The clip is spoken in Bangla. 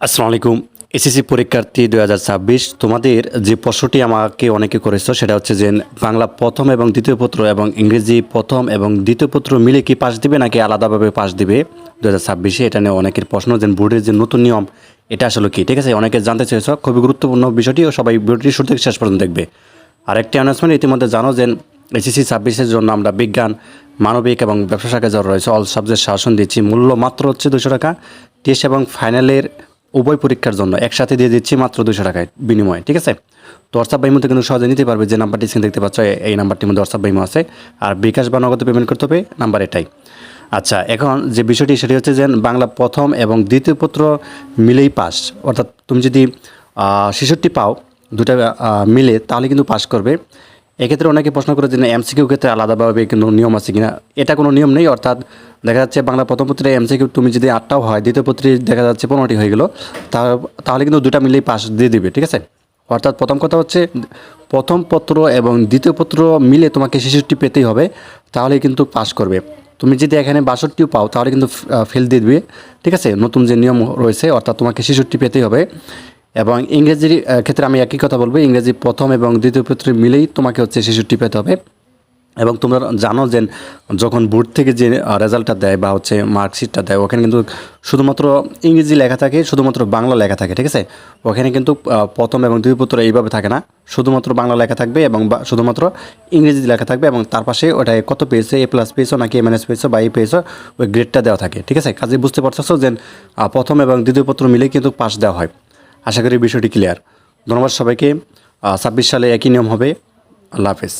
আসসালামু আলাইকুম। এসএসসি পরীক্ষার্থী দুই হাজার ছাব্বিশ, তোমাদের যে প্রশ্নটি আমাকে অনেকে করেছ, সেটা হচ্ছে যে বাংলা প্রথম এবং দ্বিতীয় পত্র এবং ইংরেজি প্রথম এবং দ্বিতীয় পত্র মিলে কি পাস দিবে নাকি আলাদাভাবে পাস দিবে দু হাজার ছাব্বিশে? এটা নিয়ে অনেকের প্রশ্ন যে বোর্ডের যে নতুন নিয়ম, এটা আসলে কি? ঠিক আছে, অনেকে জানতে চেয়েছ, খুবই গুরুত্বপূর্ণ বিষয়টি ও সবাই ভিডিওটি শুরু থেকে শেষ পর্যন্ত দেখবে। আরেকটি অ্যানাউন্সমেন্ট ইতিমধ্যে জানো যে এসএসসি ছাব্বিশের জন্য আমরা বিজ্ঞান, মানবিক এবং ব্যবসা শাখায় যারা রয়েছে অল সাবজেক্ট শাসন দিচ্ছি। মূল্য মাত্র হচ্ছে দুশো টাকা। টেস্ট এবং ফাইনালের উভয় পরীক্ষার জন্য একসাথে দিয়ে দিচ্ছি মাত্র দুশো টাকায় বিনিময়ে, ঠিক আছে? তো হোয়াটসঅ্যাপ বাইমোতে কিন্তু সহজে নিতে পারবে যে নাম্বারটি স্ক্রিন দেখতে পাচ্ছ এই নাম্বারটির মধ্যে হোয়াটসঅ্যাপ বাইমো আছে। আর বিকাশ বা নগদ পেমেন্ট করতে হবে, নাম্বার এটাই। আচ্ছা এখন যে বিষয়টি, সেটি হচ্ছে যে বাংলা প্রথম এবং দ্বিতীয় পত্র মিলেই পাস। অর্থাৎ তুমি যদি ছেষট্টি পাও দুটা মিলে, তাহলে কিন্তু পাস করবে। এক্ষেত্রে অনেকে প্রশ্ন করে যে এমসিকিউ ক্ষেত্রে আলাদাভাবে কোনো নিয়ম আছে কিনা? এটা কোনো নিয়ম নেই, অর্থাৎ দেখা যাচ্ছে বাংলা প্রথম পত্রে এমসিকিউ তুমি যদি আটটাও হয়, দ্বিতীয় পত্রে দেখা যাচ্ছে পনেরোটি হয়ে গেলো তাহলে কিন্তু দুটা মিলেই পাস দিয়ে দিবে, ঠিক আছে? অর্থাৎ প্রথম কথা হচ্ছে, প্রথম পত্র এবং দ্বিতীয় পত্র মিলে তোমাকে ছেষট্টি পেতেই হবে, তাহলে কিন্তু পাস করবে। তুমি যদি এখানে বাষট্টিও পাও, তাহলে কিন্তু ফেল দিয়ে দিবে, ঠিক আছে? নতুন যে নিয়ম রয়েছে, অর্থাৎ তোমাকে ছেষট্টি পেতেই হবে। এবং ইংরেজির ক্ষেত্রে আমি একই কথা বলব, ইংরেজি প্রথম এবং দ্বিতীয় পত্রে মিলেই তোমাকে হচ্ছে শিশুটি পেতে হবে। এবং তোমরা জানো যে যখন বোর্ড থেকে যে রেজাল্টটা দেয় বা হচ্ছে মার্কশিটটা দেয়, ওখানে কিন্তু শুধুমাত্র ইংরেজি লেখা থাকে, শুধুমাত্র বাংলা লেখা থাকে, ঠিক আছে? ওখানে কিন্তু প্রথম এবং দুই পুত্র এইভাবে থাকে না। শুধুমাত্র বাংলা লেখা থাকবে এবং শুধুমাত্র ইংরেজি লেখা থাকবে এবং তার পাশে ওটায় কত পেয়েছে এ প্লাস পেয়েছ নাকি এম এস পেয়েছ বা এ পেয়েছ, ওই গ্রেডটা দেওয়া থাকে, ঠিক আছে? কাজে বুঝতে পারছ যে প্রথম এবং দ্বিতীয় পত্র মিলেই কিন্তু পাস দেওয়া হয়। আশা করি বিষয়টি ক্লিয়ার ধন্যবাদ সবাইকে। ছাব্বিশ সালে একই নিয়ম হবে। আল্লাহ হাফেজ।